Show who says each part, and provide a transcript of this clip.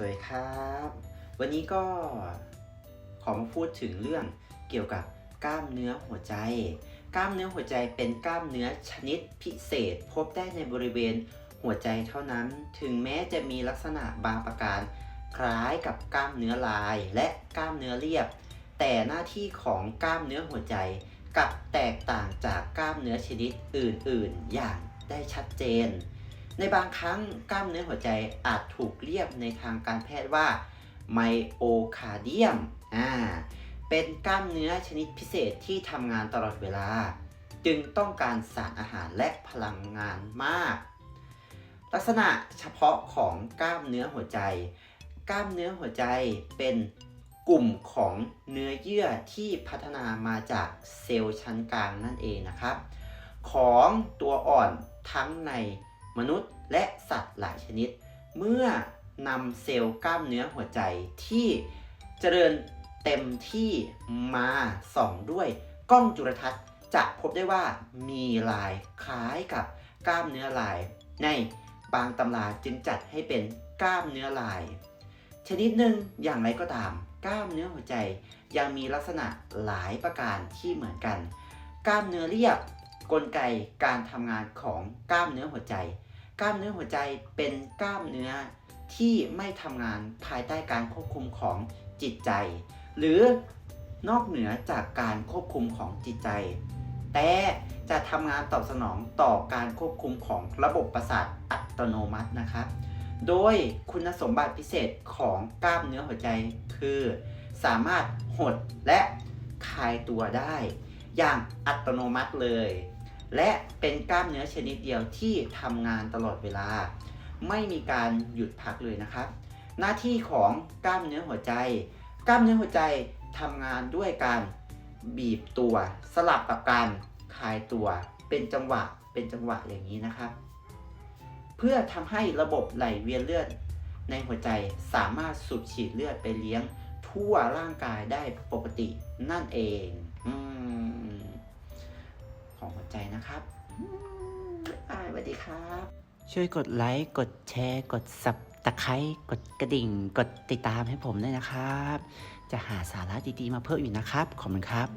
Speaker 1: สวัสดีครับ วันนี้ก็ขอมาพูดถึงเรื่องเกี่ยวกับกล้ามเนื้อหัวใจ กล้ามเนื้อหัวใจเป็นกล้ามเนื้อชนิดพิเศษ พบได้ในบริเวณหัวใจเท่านั้น ถึงแม้จะมีลักษณะบางประการ คล้ายกับกล้ามเนื้อลายและกล้ามเนื้อเรียบ แต่หน้าที่ของกล้ามเนื้อหัวใจกับแตกต่างจากกล้ามเนื้อชนิดอื่น ๆ อย่างได้ชัดเจน ในบางครั้งกล้ามเนื้อหัวใจอาจถูกเรียกในทางการแพทย์ว่าไมโอคาเดียมอ่าเป็นกล้ามเนื้อชนิดพิเศษที่ทำงานตลอดเวลา จึงต้องการสารอาหารและพลังงานมาก ลักษณะเฉพาะของกล้ามเนื้อหัวใจ กล้ามเนื้อหัวใจเป็นกลุ่มของเนื้อเยื่อที่พัฒนามาจากเซลล์ชั้นกลางนั่นเองนะครับ ของตัวอ่อนทั้งใน มนุษย์และสัตว์หลายชนิด เมื่อนำเซลล์กล้ามเนื้อหัวใจที่เจริญเต็มที่มาส่องด้วยกล้องจุลทรรศน์ จะพบได้ว่ามีลายคล้ายกับกล้ามเนื้อลาย ในบางตำราจึงจัดให้เป็นกล้ามเนื้อลาย ชนิดหนึ่งอย่างไรก็ตาม กล้ามเนื้อหัวใจยังมีลักษณะหลายประการที่เหมือนกัน กล้ามเนื้อเรียบ กลไกการทำงานของกล้ามเนื้อหัวใจ กล้ามเนื้อหัวใจเป็นกล้ามเนื้อที่ไม่ทำงานภายใต้การควบคุมของจิตใจ หรือนอกเหนือจากการควบคุมของจิตใจ แต่จะทำงานตอบสนองต่อการควบคุมของระบบประสาทอัตโนมัตินะครับ โดยคุณสมบัติพิเศษของกล้ามเนื้อหัวใจคือ สามารถหดและคลายตัวได้ อย่างอัตโนมัติเลย และเป็นกล้ามเนื้อชนิดเดียวที่ทำงานตลอดเวลา ไม่มีการหยุดพักเลยนะครับ หน้าที่ของกล้ามเนื้อหัวใจ กล้ามเนื้อหัวใจทำงานด้วยการบีบตัว สลับกับการคลายตัว เป็นจังหวะเป็นจังหวะอย่างนี้นะครับ เพื่อทำให้ระบบไหลเวียนเลือดในหัวใจสามารถสูบฉีดเลือดไปเลี้ยงทั่วร่างกายได้ปกตินั่นเองอม ใจนะครับบายบายสวัสดีครับ ช่วยกดไลค์ กดแชร์ กดสับตะไคร้กดกระดิ่ง กดติดตามให้ผมด้วยนะครับ จะหาสาระดีๆมาเพิ่มอีกนะครับ ขอบคุณครับ